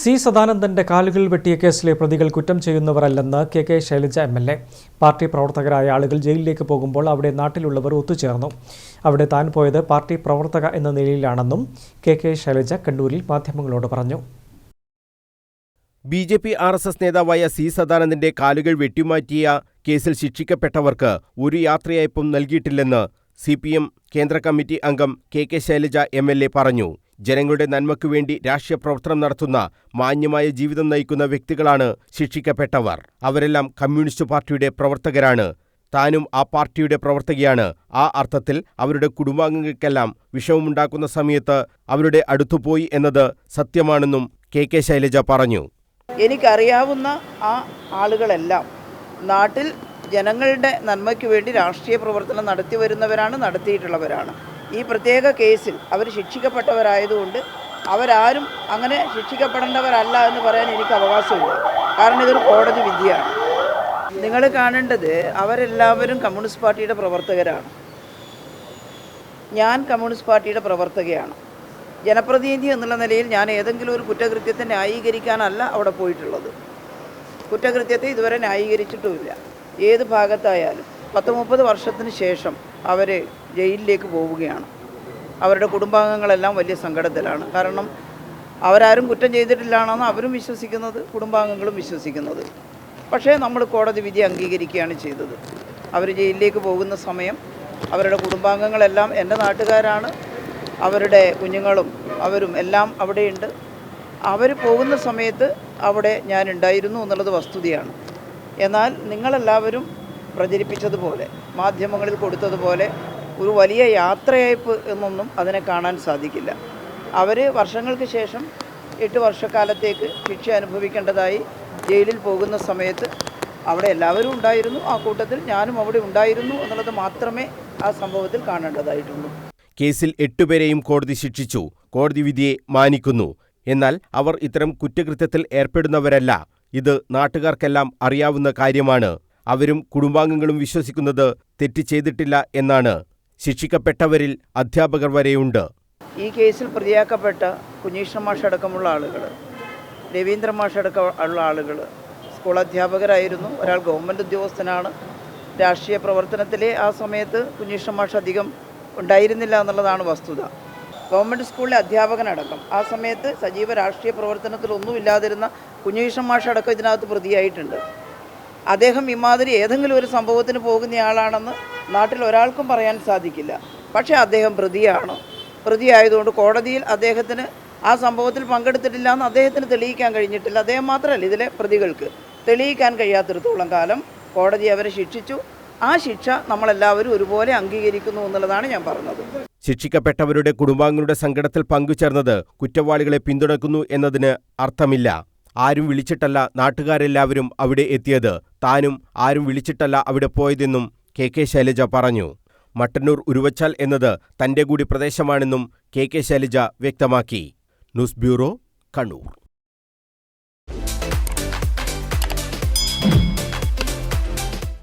C സദാനന്ദന്റെ കാലുകൾ വെട്ടിയ കേസിലെ പ്രതികൾ കുറ്റം ചെയ്യുന്നവരല്ലെന്ന് K K Shailaja M L A. Party പ്രവർത്തകരായ ആളുകൾ ജയിലിലേക്ക് പോകുമ്പോൾ അവിടെ നാട്ടിലുള്ളവർ ഒത്തുചേർന്നു. അവിടെ താൻ പോയത് പാർട്ടി പ്രവർത്തക എന്ന നിലയിലാണെന്നും കെ കെ ശൈലജ കണ്ണൂരിൽ മാധ്യമങ്ങളോട് പറഞ്ഞു. B J P R S S നേതാവായ സി സദാനന്ദന്റെ കാലുകൾ വെട്ടിമാറ്റിയ കേസിൽ ശിക്ഷിക്കപ്പെട്ടവർക്ക് ഒരു യാത്രയയപ്പും നൽകിയിട്ടില്ലെന്ന് സി പി എം കേന്ദ്ര കമ്മിറ്റി അംഗം K K Shailaja M L A പറഞ്ഞു. ജനങ്ങളുടെ നന്മയ്ക്കു വേണ്ടി രാഷ്ട്രീയ പ്രവർത്തനം നടത്തുന്ന മാന്യമായ ജീവിതം നയിക്കുന്ന വ്യക്തികളാണ് ശിക്ഷിക്കപ്പെട്ടവർ. അവരെല്ലാം കമ്മ്യൂണിസ്റ്റ് പാർട്ടിയുടെ പ്രവർത്തകരാണ്. താനും ആ പാർട്ടിയുടെ പ്രവർത്തകയാണ്. ആ അർത്ഥത്തിൽ അവരുടെ കുടുംബാംഗങ്ങൾക്കെല്ലാം വിഷമമുണ്ടാക്കുന്ന സമയത്ത് അവരുടെ അടുത്തുപോയി എന്നത് സത്യമാണെന്നും കെ കെ ശൈലജ പറഞ്ഞു. എനിക്കറിയാവുന്ന ആ ആളുകളെല്ലാം നാട്ടിൽ ജനങ്ങളുടെ നന്മയ്ക്ക് വേണ്ടി രാഷ്ട്രീയ പ്രവർത്തനം നടത്തി വരുന്നവരാണ് നടത്തിയിട്ടുള്ളവരാണ്. ഈ പ്രത്യേക കേസിൽ അവർ ശിക്ഷിക്കപ്പെട്ടവരായതുകൊണ്ട് അവരാരും അങ്ങനെ ശിക്ഷിക്കപ്പെടേണ്ടവരല്ല എന്ന് പറയാൻ എനിക്ക് അവകാശമില്ല. കാരണം ഇതൊരു കോടതി വിധിയാണ്. നിങ്ങൾ കാണേണ്ടത് അവരെല്ലാവരും കമ്മ്യൂണിസ്റ്റ് പാർട്ടിയുടെ പ്രവർത്തകരാണ്. ഞാൻ കമ്മ്യൂണിസ്റ്റ് പാർട്ടിയുടെ പ്രവർത്തകയാണ്. ജനപ്രതിനിധി എന്നുള്ള നിലയിൽ ഞാൻ ഏതെങ്കിലും ഒരു കുറ്റകൃത്യത്തെ ന്യായീകരിക്കാനല്ല അവിടെ പോയിട്ടുള്ളത്. കുറ്റകൃത്യത്തെ ഇതുവരെ ന്യായീകരിച്ചിട്ടുമില്ല. ഏത് ഭാഗത്തായാലും. പത്ത് മുപ്പത് വർഷത്തിന് ശേഷം അവർ ജയിലിലേക്ക് പോവുകയാണ്. അവരുടെ കുടുംബാംഗങ്ങളെല്ലാം വലിയ സങ്കടത്തിലാണ്. കാരണം അവരാരും കുറ്റം ചെയ്തിട്ടില്ലാണെന്ന് അവരും വിശ്വസിക്കുന്നത് കുടുംബാംഗങ്ങളും വിശ്വസിക്കുന്നത്. പക്ഷേ നമ്മൾ കോടതി വിധി അംഗീകരിക്കുകയാണ് ചെയ്തത്. അവർ ജയിലിലേക്ക് പോകുന്ന സമയം അവരുടെ കുടുംബാംഗങ്ങളെല്ലാം എന്റെ നാട്ടുകാരാണ് അവരുടെ കുഞ്ഞുങ്ങളും അവരും എല്ലാം അവിടെയുണ്ട്. അവർ പോകുന്ന സമയത്ത് അവിടെ ഞാൻ ഉണ്ടായിരുന്നു എന്നുള്ളത് വസ്തുതയാണ്. എന്നാൽ നിങ്ങളെല്ലാവരും പ്രചരിപ്പിച്ചതുപോലെ മാധ്യമങ്ങളിൽ കൊടുത്തതുപോലെ ഒരു വലിയ യാത്രയയപ്പ് എന്നൊന്നും അതിനെ കാണാൻ സാധിക്കില്ല. അവർ വർഷങ്ങൾക്ക് ശേഷം എട്ട് വർഷക്കാലത്തേക്ക് ശിക്ഷ അനുഭവിക്കേണ്ടതായി ജയിലിൽ പോകുന്ന സമയത്ത് അവിടെ എല്ലാവരും ഉണ്ടായിരുന്നു. ആ കൂട്ടത്തിൽ ഞാനും അവിടെ ഉണ്ടായിരുന്നു എന്നുള്ളത് മാത്രമേ ആ സംഭവത്തിൽ കാണേണ്ടതായിട്ടുള്ളൂ. കേസിൽ എട്ടുപേരെയും കോടതി ശിക്ഷിച്ചു. കോടതി വിധിയെ മാനിക്കുന്നു. എന്നാൽ അവർ ഇത്തരം കുറ്റകൃത്യത്തിൽ ഏർപ്പെടുന്നവരല്ല. ഇത് നാട്ടുകാർക്കെല്ലാം അറിയാവുന്ന കാര്യമാണ്. അവരും കുടുംബാംഗങ്ങളും വിശ്വസിക്കുന്നത് തെറ്റ് ചെയ്തിട്ടില്ല എന്നാണ് ശിക്ഷിക്കപ്പെട്ടവരിൽ അധ്യാപകർ വരെയുണ്ട്. ഈ കേസിൽ പ്രതിയാക്കപ്പെട്ട കുഞ്ഞീഷ്ണ മാഷ് അടക്കമുള്ള ആളുകൾ രവീന്ദ്ര മാഷ് അടക്കം ഉള്ള ആളുകൾ സ്കൂൾ അധ്യാപകരായിരുന്നു. ഒരാൾ ഗവൺമെന്റ് ഉദ്യോഗസ്ഥനാണ്. രാഷ്ട്രീയ പ്രവർത്തനത്തിലെ ആ സമയത്ത് കുഞ്ഞീഷ്ണ മാഷ് അധികം ഉണ്ടായിരുന്നില്ല എന്നുള്ളതാണ് വസ്തുത. ഗവൺമെന്റ് സ്കൂളിലെ അധ്യാപകനടക്കം ആ സമയത്ത് സജീവ രാഷ്ട്രീയ പ്രവർത്തനത്തിൽ ഒന്നുമില്ലാതിരുന്ന കുഞ്ഞീഷ്ണ മാഷ് അടക്കം ഇതിനകത്ത് പ്രതിയായിട്ടുണ്ട്. അദ്ദേഹം ഇമാതിരി ഏതെങ്കിലും ഒരു സംഭവത്തിന് പോകുന്നയാളാണെന്ന് നാട്ടിൽ ഒരാൾക്കും പറയാൻ സാധിക്കില്ല. പക്ഷേ അദ്ദേഹം പ്രതിയാണ്. പ്രതിയായതുകൊണ്ട് കോടതിയിൽ അദ്ദേഹത്തിന് ആ സംഭവത്തിൽ പങ്കെടുത്തിട്ടില്ല എന്ന് അദ്ദേഹത്തിന് തെളിയിക്കാൻ കഴിഞ്ഞിട്ടില്ല. അദ്ദേഹം മാത്രമല്ല ഇതിലെ പ്രതികൾക്ക് തെളിയിക്കാൻ കഴിയാത്തിടത്തോളം കാലം കോടതി അവരെ ശിക്ഷിച്ചു. ആ ശിക്ഷ നമ്മളെല്ലാവരും ഒരുപോലെ അംഗീകരിക്കുന്നു എന്നുള്ളതാണ് ഞാൻ പറഞ്ഞത്. ശിക്ഷിക്കപ്പെട്ടവരുടെ കുടുംബാംഗങ്ങളുടെ സങ്കടത്തിൽ പങ്കുചേർന്നത് കുറ്റവാളികളെ പിന്തുണയ്ക്കുന്നു എന്നതിന് അർത്ഥമില്ല. ആരും വിളിച്ചിട്ടല്ല നാട്ടുകാരെല്ലാവരും അവിടെ എത്തിയത്. താനും ആരും വിളിച്ചിട്ടല്ല അവിടെ പോയതെന്നും കെ കെ ശൈലജ പറഞ്ഞു. മട്ടന്നൂർ ഉരുവച്ചാൽ എന്നത് തന്റെ കൂടി പ്രദേശമാണെന്നും കെ കെ ശൈലജ വ്യക്തമാക്കി. News bureau Kannur.